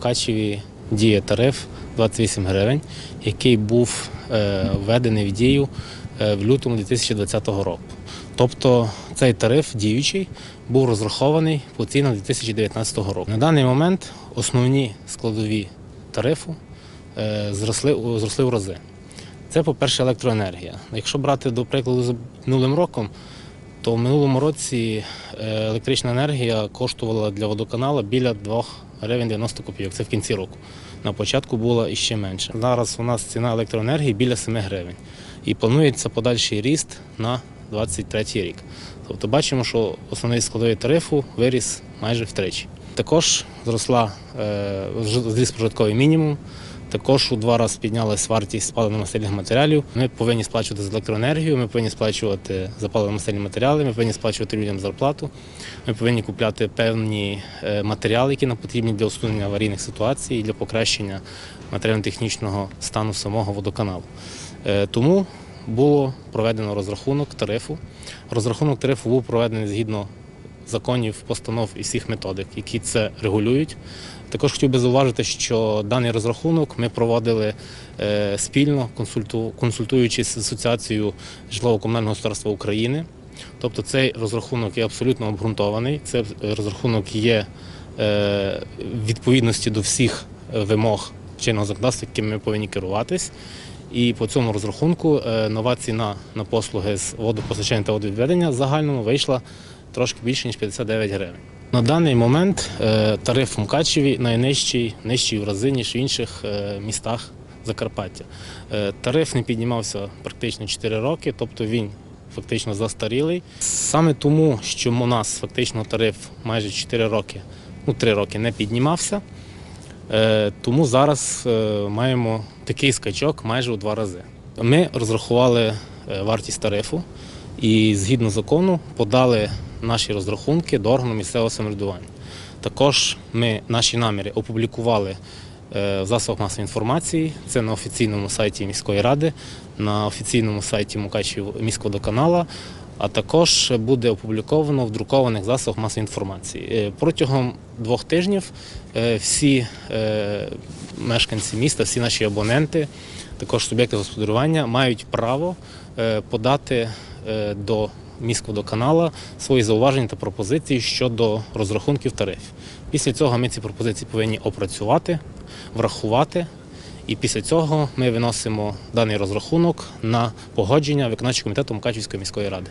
Мукачеві діє тариф 28 гривень, який був е, введений в дію е, в лютому 2020 року. Тобто цей тариф діючий був розрахований по цінам 2019 року. На даний момент основні складові тарифу е, зросли, зросли в рази. Це, по-перше, електроенергія. Якщо брати до прикладу з минулим роком, то в минулому році е, електрична енергія коштувала для водоканалу біля 2 гривень 90 копійок. Це в кінці року. На початку було іще менше. Зараз у нас ціна електроенергії біля 7 гривень. І планується подальший ріст на 23 рік. Тобто бачимо, що основний складовий тарифу виріс майже втричі. Також зросла е, зріс прожитковий мінімум. Також у два рази піднялась вартість паливно-мастильних матеріалів. Ми повинні сплачувати за електроенергію, ми повинні сплачувати за паливно-мастильні матеріали, ми повинні сплачувати людям зарплату. Ми повинні купляти певні е, матеріали, які нам потрібні для усунення аварійних ситуацій і для покращення матеріально-технічного стану самого водоканалу. Е, Тому було проведено розрахунок тарифу. Розрахунок тарифу був проведений згідно законів, постанов і всіх методик, які це регулюють. Також хотів би зауважити, що даний розрахунок ми проводили е, спільно, консультуючись з Асоціацією житлово-комунального господарства України. Тобто цей розрахунок є абсолютно обґрунтований. Це розрахунок є е, в відповідності до всіх е, вимог чинного законодавства, яким ми повинні керуватись. І по цьому розрахунку е, нова ціна на послуги з водопостачання та водовідведення загальному вийшла трошки більше ніж 59 гривень. На даний момент е, тариф в Мукачеві найнижчий, нижчий в рази, ніж в інших е, містах Закарпаття. Тариф не піднімався практично 4 роки, тобто він фактично застарілий. Саме тому, що у нас фактично тариф майже 4 роки, ну 3 роки не піднімався. Е, Тому зараз е, маємо такий скачок майже у два рази. Ми розрахували е, вартість тарифу і згідно закону подали наші розрахунки до органу місцевого самоврядування. Також ми наші наміри опублікували в засобах масової інформації. Це на офіційному сайті міської ради, на офіційному сайті Мукачів міськводоканала, а також буде опубліковано в друкованих засобах масової інформації. Е, Протягом двох тижнів е, всі е, мешканці міста, всі наші абоненти, також суб'єкти господарювання мають право подати до міськводоканала свої зауваження та пропозиції щодо розрахунків тарифів. Після цього ми ці пропозиції повинні опрацювати, врахувати. І після цього ми виносимо даний розрахунок на погодження виконавчого комітету Мукачівської міської ради.